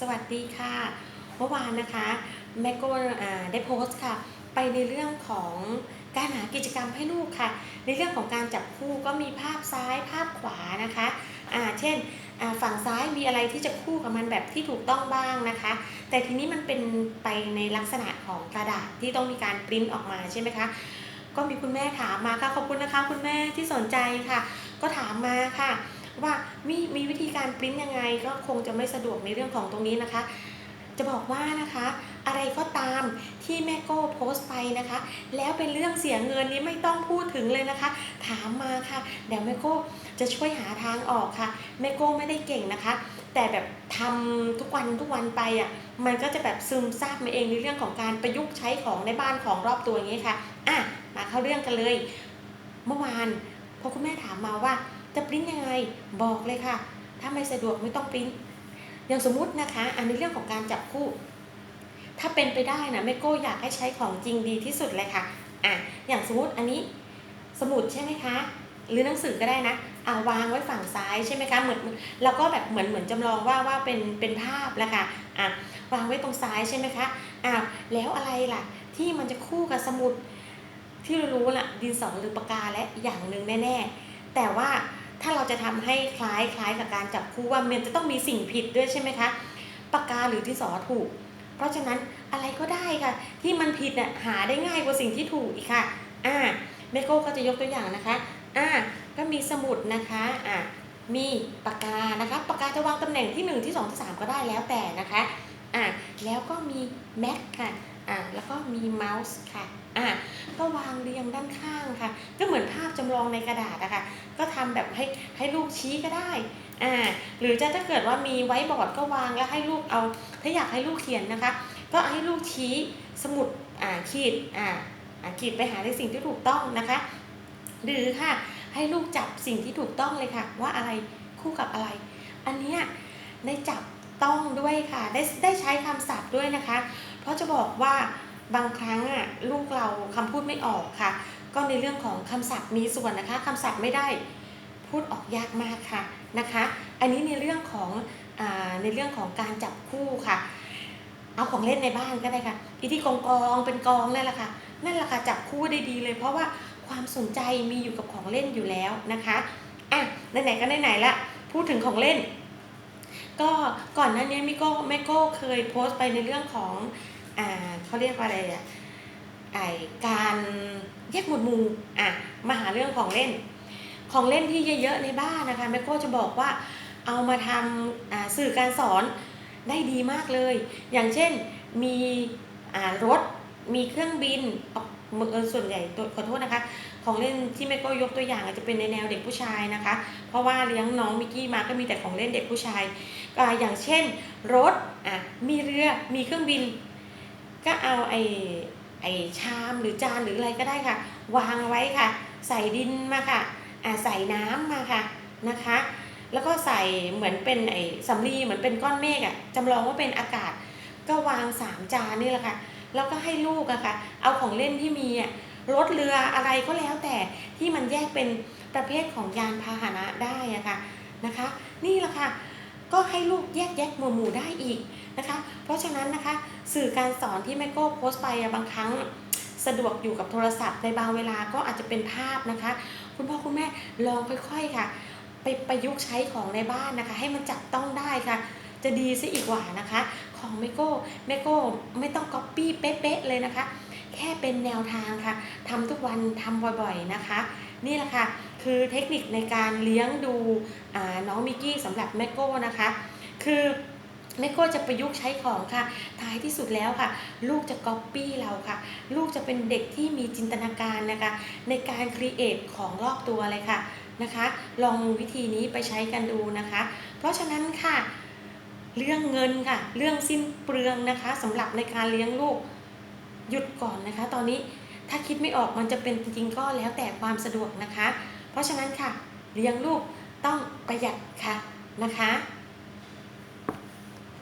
สวัสดีค่ะ เมื่อวานนะคะแม่โก้ได้โพสต์ค่ะ ไปในเรื่องของการหากิจกรรมให้ลูกค่ะ ในเรื่องของการจับคู่ก็มีภาพซ้ายภาพขวานะคะอ่าเช่นฝั่งซ้ายมีอะไรที่จะคู่กับมันแบบที่ถูกต้องบ้างนะคะ แต่ทีนี้มันเป็นไปในลักษณะของกระดาษที่ต้องมีการปริ้นออกมาใช่ไหมคะก็มีคุณแม่ถามมาค่ะขอบคุณนะคะ คุณแม่ที่สนใจค่ะ ก็ถามมาค่ะ ว่า มีมีวิธีการปริ้นยังไงก็คงจะไม่สะดวกในเรื่องของตรงนี้นะคะ จะบอกว่านะคะอะไรก็ตามที่แม่โก้โพสต์ไปนะคะ แล้วเป็นเรื่องเสียเงินนี้ไม่ต้องพูดถึงเลยนะคะ ถามมาค่ะ เดี๋ยวแม่โก้จะช่วยหาทางออกค่ะแม่โก้ไม่ได้เก่งนะคะ แต่แบบทำทุกวันทุกวันไปอะมันก็จะแบบซึมซาบมาเองในเรื่องของการประยุกต์ใช้ของในบ้านของรอบตัวอย่างนี้ค่ะอะมาเข้าเรื่องกันเลย เมื่อวานพอคุณแม่ถามมาว่า จะปริ้นยังไงบอกเลยค่ะ ถ้าไม่สะดวกไม่ต้องปริ้นอย่างสมมุตินะคะ อันในเรื่องของการจับคู่ ถ้าเป็นไปได้นะแม่โก้อยากให้ใช้ของจริงดีที่สุดเลยค่ะอะอย่างสมมติอันนี้สมุดใช่ไหมคะ หรือหนังสือก็ได้นะอ่าวางไว้ฝั่งซ้ายใช่ไหมคะเหมือนแล้วก็แบบเหมือนเหมือนจำลองว่าว่าเป็นเป็นภาพแล้วค่ะอะวางไว้ตรงซ้ายใช่ไหมคะอ่าแล้วอะไรล่ะ ที่มันจะคู่กับสมุดที่เรารู้ละดินสอหรือปากกาและอย่างหนึ่งแน่ๆ แต่ว่าถ้าเราจะทำให้คล้ายคล้ายกับการจับคู่ว่ามันจะต้องมีสิ่งผิดด้วยใช่ไหมคะปากกาหรือดินสอถูก เพราะฉะนั้นอะไรก็ได้ค่ะ ที่มันผิดน่ะหาได้ง่ายกว่าสิ่งที่ถูกอีกค่ะอ่าเมโก้ก็จะยกตัวอย่างนะคะอ่าก็มีสมุดนะคะอ่ามีปากกานะคะปากกาจะวางตำแหน่งที่ 1 ที่ 2 ที่ 3 ก็ได้แล้วแต่นะคะอ่าแล้วก็มีแม็กค่ะ อ่าแล้วก็มีเมาส์ค่ะอ่าก็วางเรียงด้านข้างค่ะ ก็เหมือนภาพจำลองในกระดาษอะค่ะ ก็ทำแบบให้ให้ลูกชี้ก็ได้อ่าหรือจะถ้าเกิดว่ามีไว้บอร์ดก็วางแล้วให้ลูกเอา ถ้าอยากให้ลูกเขียนนะคะ ก็ให้ลูกชี้สมุดอ่าขีดอ่าอ่าขีดไปหาในสิ่งที่ถูกต้องนะคะ หรือค่ะให้ลูกจับสิ่งที่ถูกต้องเลยค่ะ ว่าอะไรคู่กับอะไร อันเนี้ยได้จับต้องด้วยค่ะ ได้ได้ใช้คำศัพท์ด้วยนะคะ เพราะจะบอกว่าบางครั้งอะลูกเราคำพูดไม่ออกค่ะ ก็ในเรื่องของคำศัพท์มีส่วนนะคะคำศัพท์ไม่ได้พูดออกยากมากค่ะนะคะ อันนี้ในเรื่องของอในเรื่องของการจับคู่ค่ะ เอาของเล่นในบ้านก็ได้ค่ะอีที่กองกองเป็นกองนั่นแหละค่ะนั่นแหละค่ะจับคู่ได้ดีเลย เพราะว่าความสนใจมีอยู่กับของเล่นอยู่แล้วนะคะอะไหนๆก็ไหนๆละพูดถึงของเล่น ก็ก่อนหน้านี้มิโก้แม่โก้เคยโพสต์ไปในเรื่องของอ่าเขาเรียกว่าอะไรอะไอการแยกหมวดหมู่อะมาหาเรื่องของเล่น ของเล่นที่เยอะๆในบ้านนะคะแม่โก้จะบอกว่าเอามาทำสื่อการสอนได้ดีมากเลย อย่างเช่นมีรถมีเครื่องบินเอาเออส่วนใหญ่ขอโทษนะคะ ของเล่นที่แม่ก้ยกตัวอย่างอาจจะเป็นในแนวเด็กผู้ชายนะคะ เพราะว่าเลี้ยงน้องมิกกี้มาก็มีแต่ของเล่นเด็กผู้ชายอ่าอย่างเช่น รถอะมีเรือมีเครื่องบิน ก็เอาไอ้ไอ้ชามหรือจานหรืออะไรก็ได้ค่ะ วางไว้ค่ะ ใส่ดินมาค่ะอ่าใส่น้ำมาค่ะนะคะ แล้วก็ใส่เหมือนเป็นไอ้สำลีเหมือนเป็นก้อนเมฆอะจำลองว่าเป็นอากาศ ก็วางสามจานนี่แหละค่ะแล้วก็ให้ลูกอะค่ะ เอาของเล่นที่มีอะ รถเรืออะไรก็แล้วแต่ที่มันแยกเป็นประเภทของยานพาหนะได้อะค่ะนะคะ นี่แหละค่ะก็ให้ลูกแยกแยะหมู่หมู่ได้อีกนะคะ เพราะฉะนั้นนะคะสื่อการสอนที่แม่โก้โพสต์ไปบางครั้งสะดวกอยู่กับโทรศัพท์ในบางเวลาก็อาจจะเป็นภาพนะคะ คุณพ่อคุณแม่ลองค่อยๆค่ะ ไปประยุกต์ใช้ของในบ้านนะคะ ให้มันจับต้องได้ค่ะ จะดีซะอีกกว่านะคะ ของแม่โก้แม่โก้ไม่ต้องก๊อปปี้เป๊ะๆเลยนะคะ แค่เป็นแนวทางค่ะทำทุกวันทำบ่อยๆนะคะ นี่แหละค่ะคือเทคนิคในการเลี้ยงดูน้องมิกกี้สำหรับแม่โก้นะคะ คือแม่โก้จะประยุกต์ใช้ของค่ะ ท้ายที่สุดแล้วค่ะ ลูกจะก๊อปปี้เราค่ะ ลูกจะเป็นเด็กที่มีจินตนาการนะคะ ในการครีเอทของรอบตัวเลยค่ะนะคะ ลองวิธีนี้ไปใช้กันดูนะคะ เพราะฉะนั้นค่ะ เรื่องเงินค่ะ เรื่องสิ้นเปลืองนะคะสำหรับในการเลี้ยงลูก หยุดก่อนนะคะ ตอนนี้ถ้าคิดไม่ออกมันจะเป็นจริงก็แล้วแต่ความสะดวกนะคะ เพราะฉะนั้นค่ะเลี้ยงลูกต้องประหยัดค่ะนะคะ